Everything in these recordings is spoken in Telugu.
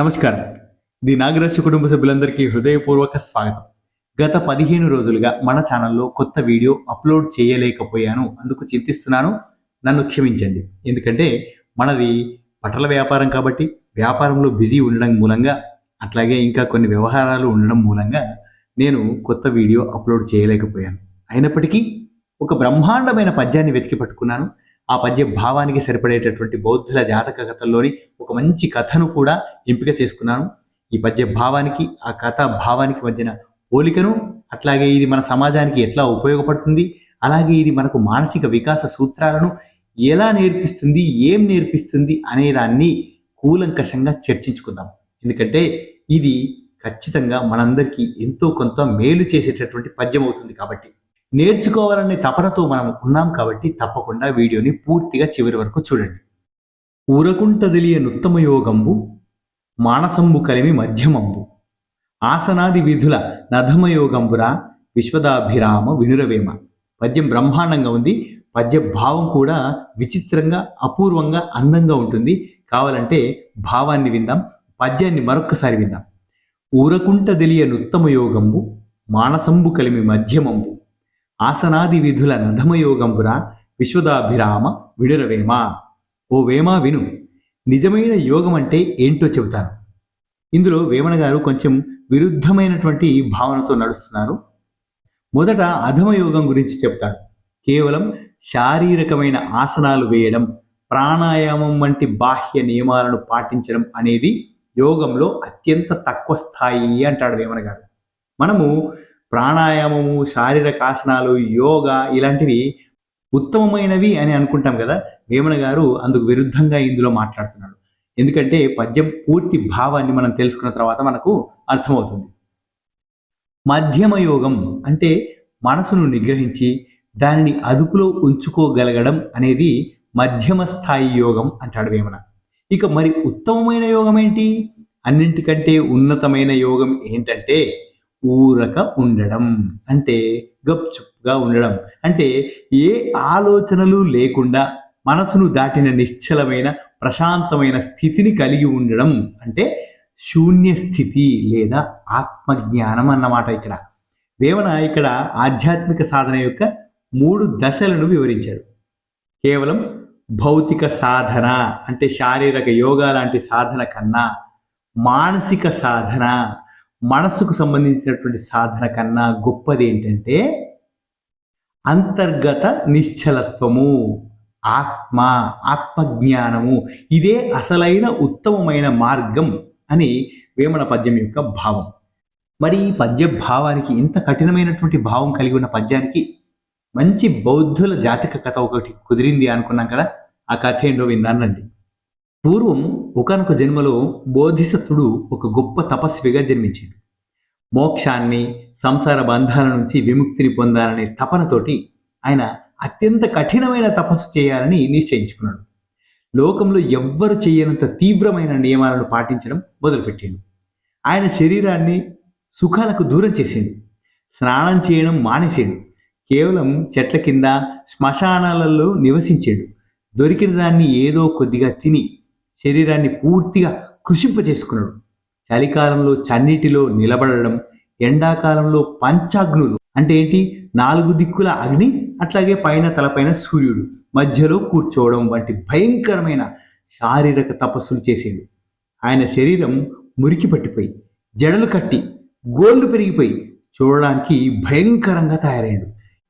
నమస్కారం. ది నాగరాజు కుటుంబ సభ్యులందరికీ హృదయపూర్వక స్వాగతం. గత పదిహేను రోజులుగా మన ఛానల్లో కొత్త వీడియో అప్లోడ్ చేయలేకపోయాను అందుకు చింతిస్తున్నాను. నన్ను క్షమించండి. ఎందుకంటే మనది బట్టల వ్యాపారం కాబట్టి వ్యాపారంలో బిజీ ఉండడం మూలంగా అట్లాగే ఇంకా కొన్ని వ్యవహారాలు ఉండడం మూలంగా నేను కొత్త వీడియో అప్లోడ్ చేయలేకపోయాను. అయినప్పటికీ ఒక బ్రహ్మాండమైన పద్యాన్ని వెతికి పట్టుకున్నాను. ఆ పద్య భావానికి సరిపడేటటువంటి బౌద్ధుల జాతక కథల్లోని ఒక మంచి కథను కూడా ఎంపిక చేసుకున్నాను. ఈ పద్య భావానికి ఆ కథ భావానికి మధ్యన పోలికను అట్లాగే ఇది మన సమాజానికి ఎట్లా ఉపయోగపడుతుంది అలాగే ఇది మనకు మానసిక వికాస సూత్రాలను ఎలా నేర్పిస్తుంది ఏం నేర్పిస్తుంది అనే దాన్ని కూలంకషంగా చర్చించుకుందాం. ఎందుకంటే ఇది ఖచ్చితంగా మనందరికీ ఎంతో కొంత మేలు చేసేటటువంటి పద్యం అవుతుంది కాబట్టి. నేర్చుకోవాలనే తపనతో మనం ఉన్నాం కాబట్టి తప్పకుండా వీడియోని పూర్తిగా చివరి వరకు చూడండి. ఊరకుంటదిలియ నుత్తమ యోగంబు మానసంబు కలిమి మధ్యమంబు. ఆసనాది విధుల నధమయోగంబురా విశ్వదాభిరామ వినురవేమ. పద్యం బ్రహ్మాండంగా ఉంది. పద్య భావం కూడా విచిత్రంగా అపూర్వంగా అందంగా ఉంటుంది. కావాలంటే భావాన్ని విందాం పద్యాన్ని మరొక్కసారి విందాం. ఊరకుంటదిలియ నుత్తమ యోగంబు మానసంబు కలిమి మధ్యమంబు. ఆసనాది విధుల నధమయోగంబుర విశ్వదాభిరామ విడురవేమ. ఓ వేమ విను నిజమైన యోగం అంటే ఏంటో చెబుతాను. ఇందులో వేమన గారు కొంచెం విరుద్ధమైనటువంటి భావనతో నడుస్తున్నారు. మొదట అధమయోగం గురించి చెప్తాడు. కేవలం శారీరకమైన ఆసనాలు వేయడం ప్రాణాయామం వంటి బాహ్య నియమాలను పాటించడం అనేది యోగంలో అత్యంత తక్కువ స్థాయి అంటాడు వేమన గారు. మనము ప్రాణాయామము శారీరక ఆసనాలు యోగా ఇలాంటివి ఉత్తమమైనవి అని అనుకుంటాం కదా? వేమన గారు అందుకు విరుద్ధంగా ఇందులో మాట్లాడుతున్నాడు ఎందుకంటే పద్యం పూర్తి భావాన్ని మనం తెలుసుకున్న తర్వాత మనకు అర్థమవుతుంది. మధ్యమ యోగం అంటే మనసును నిగ్రహించి దానిని అదుపులో ఉంచుకోగలగడం అనేది మధ్యమ స్థాయి యోగం అంటాడు వేమన ఇక మరి ఉత్తమమైన యోగం ఏంటి? అన్నింటికంటే ఉన్నతమైన యోగం ఏంటంటే ఊరక ఉండడం. అంటే గప్చుప్గా ఉండడం. అంటే ఏ ఆలోచనలు లేకుండా మనసును దాటిన నిశ్చలమైన ప్రశాంతమైన స్థితిని కలిగి ఉండడం అంటే శూన్య స్థితి లేదా ఆత్మజ్ఞానం అన్నమాట ఇక్కడ. వేమన ఇక్కడ ఆధ్యాత్మిక సాధన యొక్క మూడు దశలను వివరించారు కేవలం భౌతిక సాధన అంటే శారీరక యోగా లాంటి సాధన కన్నా మానసిక సాధన మనస్సుకు సంబంధించినటువంటి సాధన కన్నా గొప్పది ఏంటంటే అంతర్గత నిశ్చలత్వము ఆత్మ ఆత్మజ్ఞానము. ఇదే అసలైన ఉత్తమమైన మార్గం అని వేమన పద్యం యొక్క భావం. మరి ఈ పద్య భావానికి ఇంత కఠినమైనటువంటి భావం కలిగి ఉన్న పద్యానికి మంచి బౌద్ధుల జాతక కథ ఒకటి కుదిరింది అనుకున్నాం కదా? ఆ కథ ఏంటో విన్నానండి. పూర్వం ఒకనొక జన్మలో బోధిసత్తుడు ఒక గొప్ప తపస్విగా జన్మించాడు. మోక్షాన్ని సంసార బంధాల నుంచి విముక్తిని పొందాలనే తపనతోటి ఆయన అత్యంత కఠినమైన తపస్సు చేయాలని నిశ్చయించుకున్నాడు. లోకంలో ఎవ్వరు చేయనంత తీవ్రమైన నియమాలను పాటించడం మొదలుపెట్టాడు. ఆయన శరీరాన్ని సుఖాలకు దూరం చేసిండు. స్నానం చేయడం మానేసాడు. కేవలం చెట్ల కింద శ్మశానాలలో నివసించాడు. దొరికిన దాన్ని ఏదో కొద్దిగా తిని శరీరాన్ని పూర్తిగా కృషింప చేసుకున్నాడు చలికాలంలో చన్నీటిలో నిలబడడం ఎండాకాలంలో పంచాగ్నులు అంటే ఏంటి? నాలుగు దిక్కుల అగ్ని అట్లాగే పైన తలపైన సూర్యుడు మధ్యలో కూర్చోవడం వంటి భయంకరమైన శారీరక తపస్సులు చేసేడు. ఆయన శరీరం మురికి పట్టిపోయి జడలు కట్టి గోళ్ళు పెరిగిపోయి చూడడానికి భయంకరంగా తయారయ్యాడు.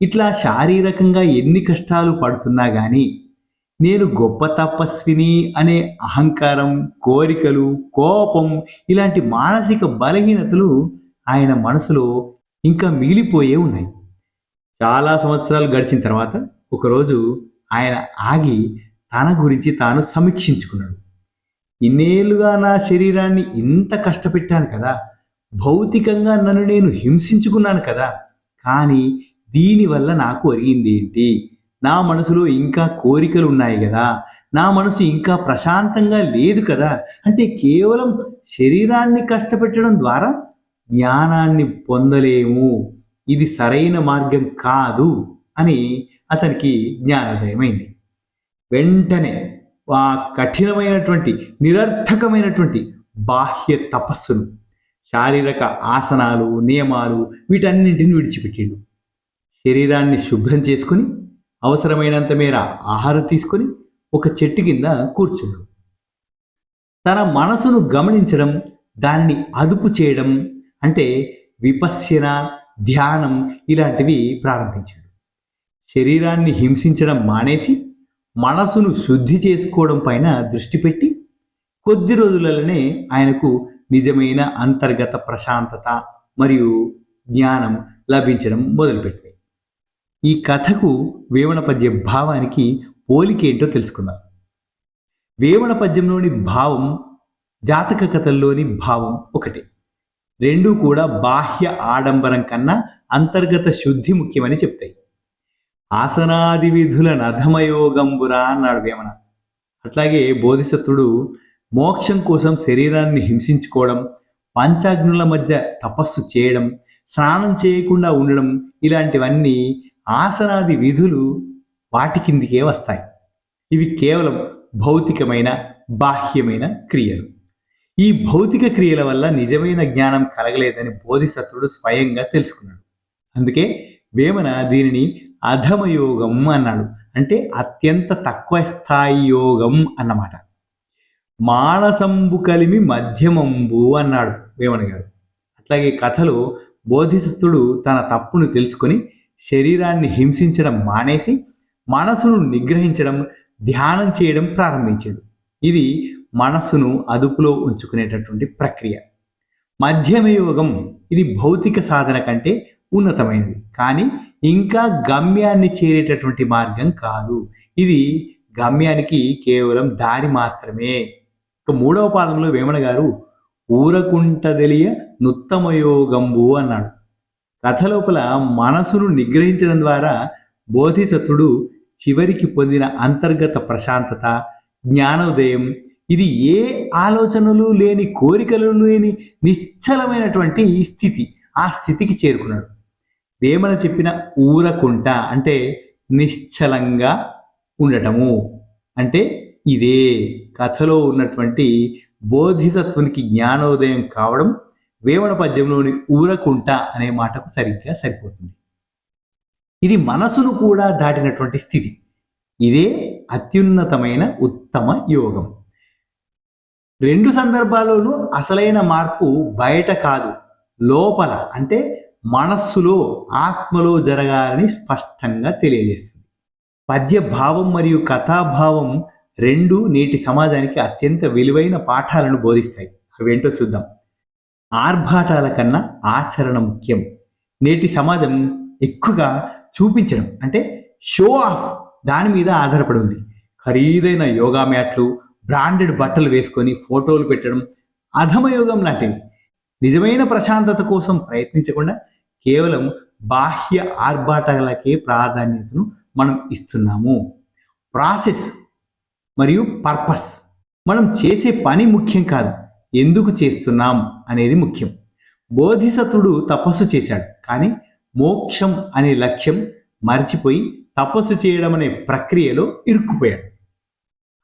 ఇట్లా శారీరకంగా ఎన్ని కష్టాలు పడుతున్నా కానీ నేను గొప్ప తపస్విని అనే అహంకారం కోరికలు కోపం ఇలాంటి మానసిక బలహీనతలు ఆయన మనసులో ఇంకా మిగిలిపోయే ఉన్నాయి. చాలా సంవత్సరాలు గడిచిన తర్వాత ఒకరోజు ఆయన ఆగి తన గురించి తాను సమీక్షించుకున్నాడు. ఇన్నేళ్ళుగా నా శరీరాన్ని ఇంత కష్టపెట్టాను కదా. భౌతికంగా నన్ను నేను హింసించుకున్నాను కదా. కానీ దీనివల్ల నాకు ఒరిగింది ఏంటి నా మనసులో ఇంకా కోరికలు ఉన్నాయి కదా. నా మనసు ఇంకా ప్రశాంతంగా లేదు కదా. అంటే కేవలం శరీరాన్ని కష్టపెట్టడం ద్వారా జ్ఞానాన్ని పొందలేము. ఇది సరైన మార్గం కాదు అని అతనికి జ్ఞానోదయమైంది. వెంటనే ఆ కఠినమైనటువంటి నిరర్థకమైనటువంటి బాహ్య తపస్సును శారీరక ఆసనాలు నియమాలు వీటన్నింటిని విడిచిపెట్టిండు. శరీరాన్ని శుభ్రం చేసుకుని అవసరమైనంత మేర ఆహారం తీసుకొని ఒక చెట్టు కింద కూర్చున్నాడు తన మనసును గమనించడం దాన్ని అదుపు చేయడం అంటే విపశ్యన ధ్యానం ఇలాంటివి ప్రారంభించాడు. శరీరాన్ని హింసించడం మానేసి మనసును శుద్ధి చేసుకోవడం పైన దృష్టి పెట్టి కొద్ది రోజులలోనే ఆయనకు నిజమైన అంతర్గత ప్రశాంతత మరియు జ్ఞానం లభించడం మొదలుపెట్టింది. ఈ కథకు వేమన పద్య భావానికి పోలికేంటో తెలుసుకుందాం. వేమన పద్యంలోని భావం జాతక కథల్లోని భావం ఒకటే. రెండూ కూడా బాహ్య ఆడంబరం కన్నా అంతర్గత శుద్ధి ముఖ్యమని చెప్తాయి. ఆసనాది విధుల నధమయోగంబురా అన్నాడు వేమన. అట్లాగే బోధిసత్వుడు మోక్షం కోసం శరీరాన్ని హింసించుకోవడం పంచాగ్నుల మధ్య తపస్సు చేయడం స్నానం చేయకుండా ఉండడం ఇలాంటివన్నీ ఆసనాది విధులు వాటి కిందికే వస్తాయి. ఇవి కేవలం భౌతికమైన బాహ్యమైన క్రియలు. ఈ భౌతిక క్రియల వల్ల నిజమైన జ్ఞానం కలగలేదని బోధిసత్వుడు స్వయంగా తెలుసుకున్నాడు. అందుకే వేమన దీనిని అధమయోగం అన్నాడు. అంటే అత్యంత తక్కువ స్థాయి యోగం అన్నమాట. మానసంబు కలిమి మధ్యమంబు అన్నాడు వేమన గారు. అట్లాగే కథలో బోధిసత్వుడు తన తప్పును తెలుసుకొని శరీరాన్ని హింసించడం మానేసి మనసును నిగ్రహించడం ధ్యానం చేయడం ప్రారంభించాడు. ఇది మనస్సును అదుపులో ఉంచుకునేటటువంటి ప్రక్రియ. మధ్యమయోగం ఇది భౌతిక సాధన కంటే ఉన్నతమైనది. కానీ ఇంకా గమ్యాన్ని చేరేటటువంటి మార్గం కాదు. ఇది గమ్యానికి కేవలం దారి మాత్రమే. ఇక మూడవ పాదంలో వేమన గారు ఊరకుంటదెలియ నుత్తమయోగంబు అన్నాడు. కథ లోపల మనసును నిగ్రహించడం ద్వారా బోధిసత్వుడు చివరికి పొందిన అంతర్గత ప్రశాంతత జ్ఞానోదయం. ఇది ఏ ఆలోచనలు లేని కోరికలు లేని నిశ్చలమైనటువంటి స్థితి ఆ స్థితికి చేరుకున్నాడు. వేమన చెప్పిన ఊరకుంట అంటే నిశ్చలంగా ఉండటము. అంటే ఇదే కథలో ఉన్నటువంటి బోధిసత్వానికి జ్ఞానోదయం కావడం వేమన పద్యంలోని ఊరకుంట అనే మాటకు సరిగ్గా సరిపోతుంది. ఇది మనసును కూడా దాటినటువంటి స్థితి. ఇదే అత్యున్నతమైన ఉత్తమ యోగం. రెండు సందర్భాల్లోనూ అసలైన మార్పు బయట కాదు లోపల అంటే మనస్సులో ఆత్మలో జరగాలని స్పష్టంగా తెలియజేస్తుంది. పద్య భావం మరియు కథాభావం రెండు నేటి సమాజానికి అత్యంత విలువైన పాఠాలను బోధిస్తాయి. అవేంటో చూద్దాం. ఆర్భాటాల కన్నా ఆచరణ ముఖ్యం. నేటి సమాజం ఎక్కువగా చూపించడం అంటే షో ఆఫ్ దాని మీద ఆధారపడి ఉంది. ఖరీదైన యోగా మ్యాట్లు బ్రాండెడ్ బట్టలు వేసుకొని ఫోటోలు పెట్టడం అధమయోగం లాంటిది. నిజమైన ప్రశాంతత కోసం ప్రయత్నించకుండా కేవలం బాహ్య ఆర్భాటాలకే ప్రాధాన్యతను మనం ఇస్తున్నాము. ప్రాసెస్ మరియు పర్పస్. మనం చేసే పని ముఖ్యం కాదు. ఎందుకు చేస్తున్నాం అనేది ముఖ్యం. బోధిసత్వుడు తపస్సు చేశాడు కానీ మోక్షం అనే లక్ష్యం మర్చిపోయి తపస్సు చేయడం అనే ప్రక్రియలో ఇరుక్కుపోయాడు.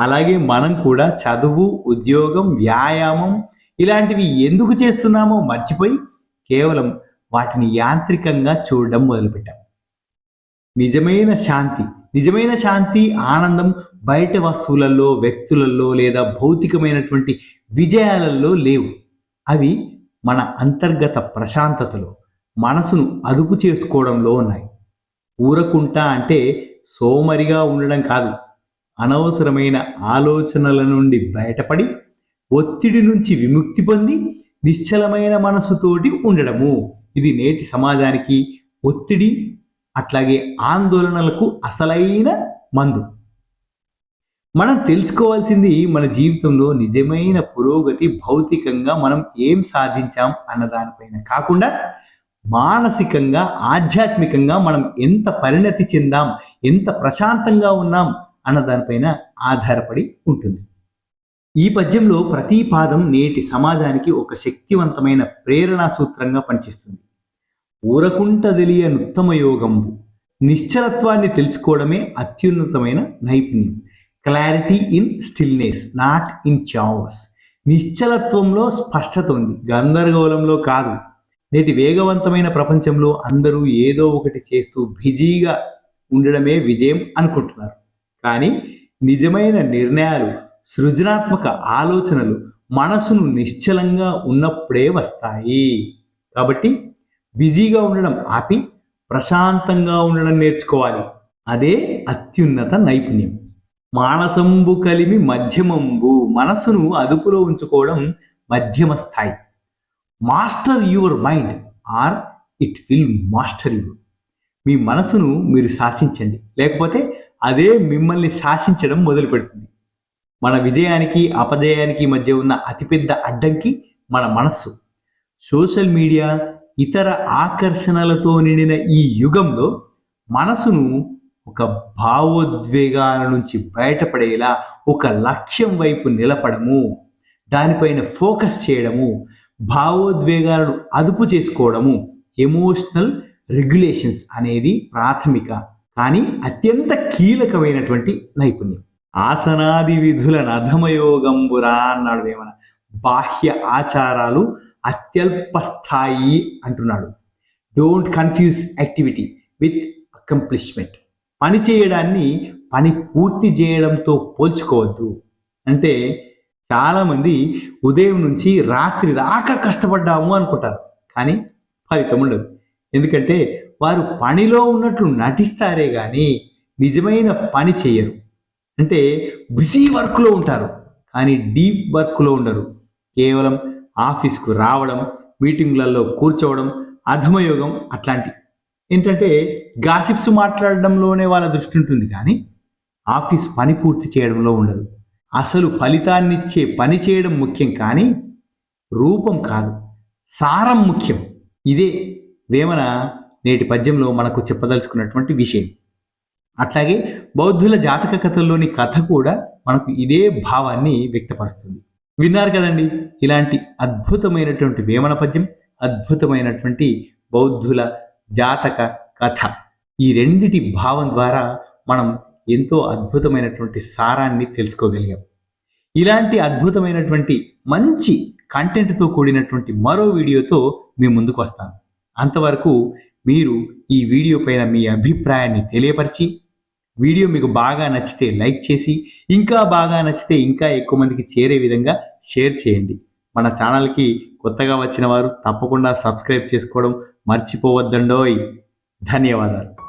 అలాగే మనం కూడా చదువు ఉద్యోగం వ్యాయామం ఇలాంటివి ఎందుకు చేస్తున్నామో మర్చిపోయి కేవలం వాటిని యాంత్రికంగా చూడడం మొదలుపెట్టాం. నిజమైన శాంతి నిజమైన శాంతి ఆనందం బయట వస్తువులలో వ్యక్తులలో లేదా భౌతికమైనటువంటి విజయాలలో లేవు. అవి మన అంతర్గత ప్రశాంతతలో మనసును అదుపు చేసుకోవడంలో ఉన్నాయి. ఊరకుంటా అంటే సోమరిగా ఉండడం కాదు. అనవసరమైన ఆలోచనల నుండి బయటపడి ఒత్తిడి నుంచి విముక్తి పొంది నిశ్చలమైన మనసుతోటి ఉండడము. ఇది నేటి సమాజానికి ఒత్తిడి అట్లాగే ఆందోళనలకు అసలైన మందు. మనం తెలుసుకోవాల్సింది మన జీవితంలో నిజమైన పురోగతి భౌతికంగా మనం ఏం సాధించాం అన్న దానిపైన కాకుండా మానసికంగా ఆధ్యాత్మికంగా మనం ఎంత పరిణతి చెందాం ఎంత ప్రశాంతంగా ఉన్నాం అన్న దానిపైన ఆధారపడి ఉంటుంది. ఈ పద్యంలో ప్రతి పాదం నేటి సమాజానికి ఒక శక్తివంతమైన ప్రేరణా సూత్రంగా పనిచేస్తుంది. ఊరకుంటదెలియ నుత్తమ యోగంబు నిశ్చలత్వాన్ని తెలుసుకోవడమే అత్యున్నతమైన నైపుణ్యం. Clarity in stillness not in chaos నిశ్చలత్వంలో స్పష్టత ఉంది. గందరగోళంలో కాదు. నేటి వేగవంతమైన ప్రపంచంలో అందరూ ఏదో ఒకటి చేస్తూ బిజీగా ఉండడమే విజయం అనుకుంటున్నారు. కానీ నిజమైన నిర్ణయాలు సృజనాత్మక ఆలోచనలు మనసును నిశ్చలంగా ఉన్నప్పుడే వస్తాయి. కాబట్టి బిజీగా ఉండడం ఆపి ప్రశాంతంగా ఉండడం నేర్చుకోవాలి. అదే అత్యున్నత నైపుణ్యం. మానసంబు కలిమి మధ్యమంబు మనసును అదుపులో ఉంచుకోవడం మధ్యమ స్థాయి. Master your mind or it will master you మీ మనసును మీరు శాసించండి. లేకపోతే అదే మిమ్మల్ని శాసించడం మొదలు పెడుతుంది మన విజయానికి అపజయానికి మధ్య ఉన్న అతిపెద్ద అడ్డంకి మన మనస్సు. సోషల్ మీడియా ఇతర ఆకర్షణలతో నిండిన ఈ యుగంలో మనసును ఒక భావోద్వేగాల నుంచి బయటపడేలా ఒక లక్ష్యం వైపు నిలపడము దానిపైన ఫోకస్ చేయడము భావోద్వేగాలను అదుపు చేసుకోవడము ఎమోషనల్ రెగ్యులేషన్స్ అనేది ప్రాథమిక కానీ అత్యంత కీలకమైనటువంటి నైపుణ్యం. ఆసనాది విధుల నధమయోగంబురా అన్నాడు వేమన బాహ్య ఆచారాలు అత్యల్ప స్థాయి అంటున్నాడు. Don't confuse activity with accomplishment పని చేయడాన్ని పని పూర్తి చేయడంతో పోల్చుకోవద్దు. అంటే చాలామంది ఉదయం నుంచి రాత్రి దాకా కష్టపడ్డాము అనుకుంటారు. కానీ ఫలితం ఉండదు. ఎందుకంటే వారు పనిలో ఉన్నట్లు నటిస్తారే కానీ నిజమైన పని చేయరు. అంటే బిజీ వర్క్లో ఉంటారు. కానీ డీప్ వర్క్లో ఉండరు. కేవలం ఆఫీస్కు రావడం మీటింగ్లలో కూర్చోవడం అధమయోగం అట్లాంటి ఏంటంటే గాసిప్స్ మాట్లాడడంలోనే వాళ్ళ దృష్టి ఉంటుంది కానీ ఆఫీస్ పని పూర్తి చేయడంలో ఉండదు. అసలు ఫలితాన్నిచ్చే పని చేయడం ముఖ్యం కానీ రూపం కాదు. సారం ముఖ్యం. ఇదే వేమన నేటి పద్యంలో మనకు చెప్పదలుచుకున్నటువంటి విషయం. అట్లాగే బౌద్ధుల జాతక కథల్లోని కథ కూడా మనకు ఇదే భావాన్ని వ్యక్తపరుస్తుంది. విన్నారు కదండి ఇలాంటి అద్భుతమైనటువంటి వేమన పద్యం అద్భుతమైనటువంటి బౌద్ధుల జాతక కథ. ఈ రెండిటి భావం ద్వారా మనం ఎంతో అద్భుతమైనటువంటి సారాన్ని తెలుసుకోగలిగాం. ఇలాంటి అద్భుతమైనటువంటి మంచి కంటెంట్తో కూడినటువంటి మరో వీడియోతో మీ ముందుకు వస్తాను. అంతవరకు మీరు ఈ వీడియో పైన మీ అభిప్రాయాన్ని తెలియపరిచి వీడియో మీకు బాగా నచ్చితే లైక్ చేసి ఇంకా బాగా నచ్చితే ఇంకా ఎక్కువ మందికి చేరే విధంగా షేర్ చేయండి. మన ఛానల్కి కొత్తగా వచ్చిన వారు తప్పకుండా సబ్స్క్రైబ్ చేసుకోవడం మర్చిపోవద్దండోయ్. ధన్యవాదాలు.